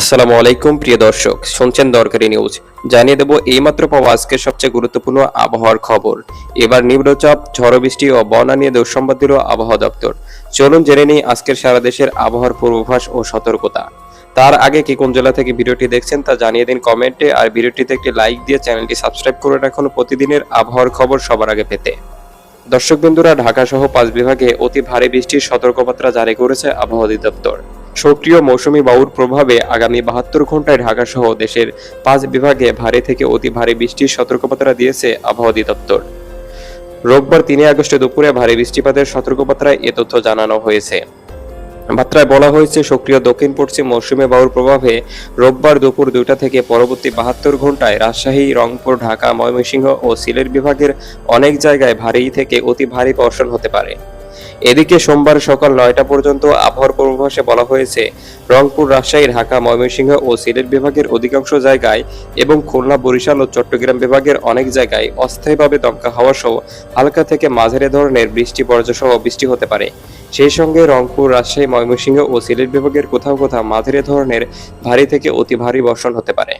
আসসালামু আলাইকুম, প্রিয় দর্শক। শুনছেন দরকারি নিউজ। জানিয়ে দেব এইমাত্র পাওয়া আজকের সবচেয়ে গুরুত্বপূর্ণ আবহাওয়ার খবর। এবার নিম্নচাপ, ঝড় বৃষ্টি ও বন্যা নিয়ে দুঃসংবাদ দিল আবহাওয়া দপ্তর। চলুন জেনে নিই আজকের সারা দেশের আবহাওয়ার পূর্বাভাস ও সতর্কতা। তার আগে কি কোন জেলা থেকে ভিডিওটি দেখছেন তা জানিয়ে দিন কমেন্টে, আর ভিডিওটিতে একটি লাইক দিয়ে চ্যানেলটি সাবস্ক্রাইব করে রাখুন প্রতিদিনের আবহাওয়ার খবর সবার আগে পেতে। দর্শক বিন্দুরা ঢাকা সহ পাঁচ বিভাগে অতি ভারী বৃষ্টির সতর্কবার্তা জারি করেছে আবহাওয়া অধিদপ্তর। সক্রিয় মৌসুমী বায়ুর প্রভাবে আগামী বাহাত্তর ঘন্টায় ঢাকা সহ দেশের পাঁচ বিভাগে ভারী থেকে অতি ভারী বৃষ্টির সতর্কবার্তা দিয়েছে আবহাওয়া অধিদপ্তর। রোববার তিনই আগস্টে দুপুরে ভারী বৃষ্টিপাতের সতর্কবার্তায় এ তথ্য জানানো হয়েছে। বার্তায় বলা হয়েছে, সক্রিয় দক্ষিণ পশ্চিম মৌসুমী বায়ুর প্রভাবে রোববার দুপুর দুইটা থেকে পরবর্তী বাহাত্তর ঘন্টায় রাজশাহী, রংপুর, ঢাকা, ময়মনসিংহ ও সিলেট বিভাগের অনেক জায়গায় ভারী থেকে অতি ভারী বর্ষণ হতে পারে। এদিকে সোমবার সকাল নয়টা পর্যন্ত আবহাওয়ার পূর্বাভাসে বলা হয়েছে, রংপুর, রাজশাহী, ঢাকা, ময়মনসিংহ ও সিলেট বিভাগের অধিকাংশ জায়গায় এবং খুলনা, বরিশাল ও চট্টগ্রাম বিভাগের অনেক জায়গায় অস্থায়ীভাবে দমকা হাওয়া সহ হালকা থেকে মাঝারি ধরনের বৃষ্টি বর্জ্যসহ বৃষ্টি হতে পারে। সেই সঙ্গে রংপুর, রাজশাহী, ময়মনসিংহ ও সিলেট বিভাগের কোথাও কোথাও মাঝারি ধরনের ভারী থেকে অতি ভারী বর্ষণ হতে পারে।